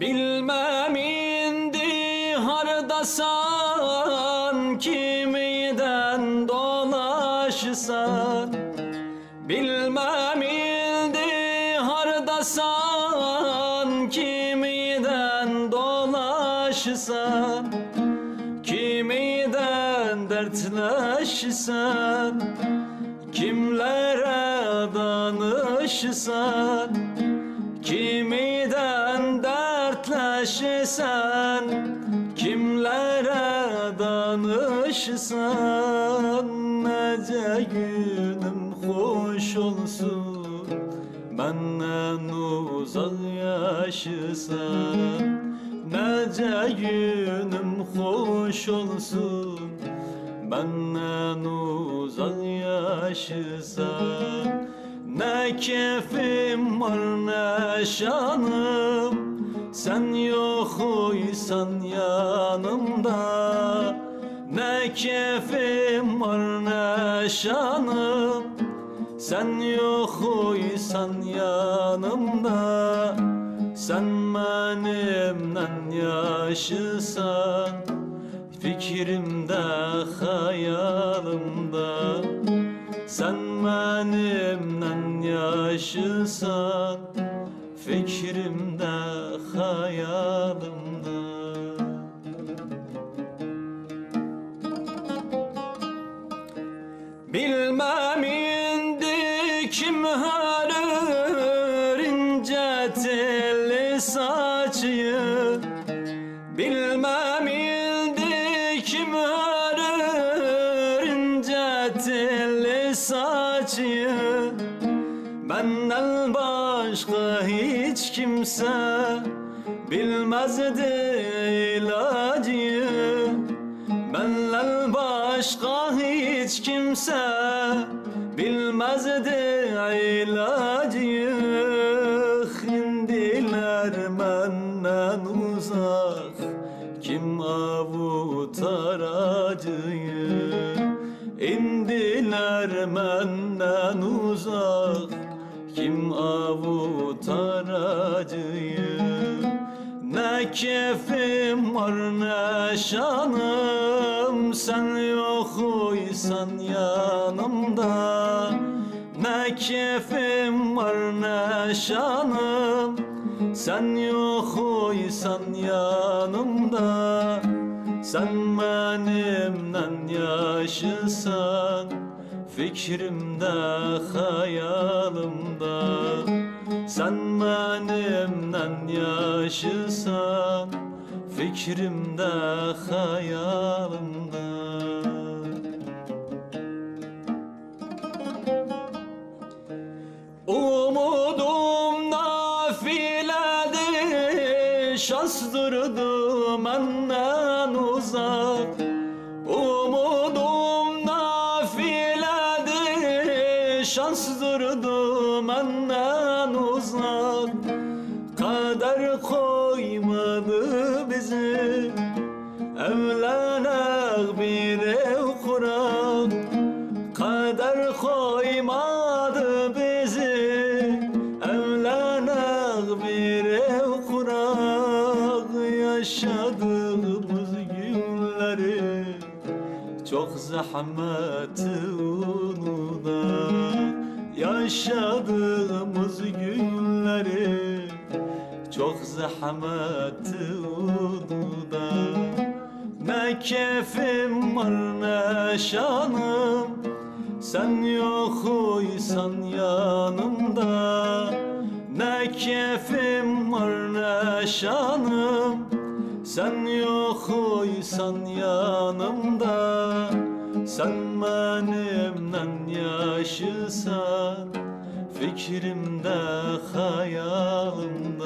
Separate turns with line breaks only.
Bilmem indi hardasan Kimiden dolaşsan. Bilmem indi hardasan Kimiden dolaşsan. Kimiden dertleşsen Kimlere danışsan Kimiden dertleşsen Kimlere danışsan Nece günüm hoş olsun. Benden uzak yaşasan Nece günüm hoş olsun Benden uzak yaşasan Ne keyfim var ne şanım. Sen yok uysan yanımda. Ne keyfim var ne şanım. Sen yok uysan yanımda. Sen benimle yaşısan Fikrimde hayalimde Sen benimle yaşısan Fikrimde hayalimde. Bilmem Benden başka hiç kimse bilmezdi ilacı Benden başka hiç kimse bilmezdi ilacı Hindiler benden uzak kim avutar acıyı? İndiler benden avutar acıyı Ne keyfim var ne şanım. Sen yok uysan yanımda. Ne keyfim var ne şanım. Sen yok uysan yanımda. Sen benimle yaşısan Fikrimde hayalimde Sen benimle yaşısan Fikrimde hayalimde. Umudum nafiledir Şans durdu benden uzak. Umudum nafiledir Şans durdu benden uzak Kader koymadı bizi. Evlenek bir ev kurak Kader koymadı bizi. Evlenek bir ev kurak Yaşadığımız günleri Çok zahmeti unuda Yaşadığımız günleri Çok zahmeti unuda Ne keyfim var ne şanım Sen yok uysan yanımda. Ne keyfim var ne şanım Sen yok uysan yanımda Sen benimle yaşısan Fikrimde hayalimde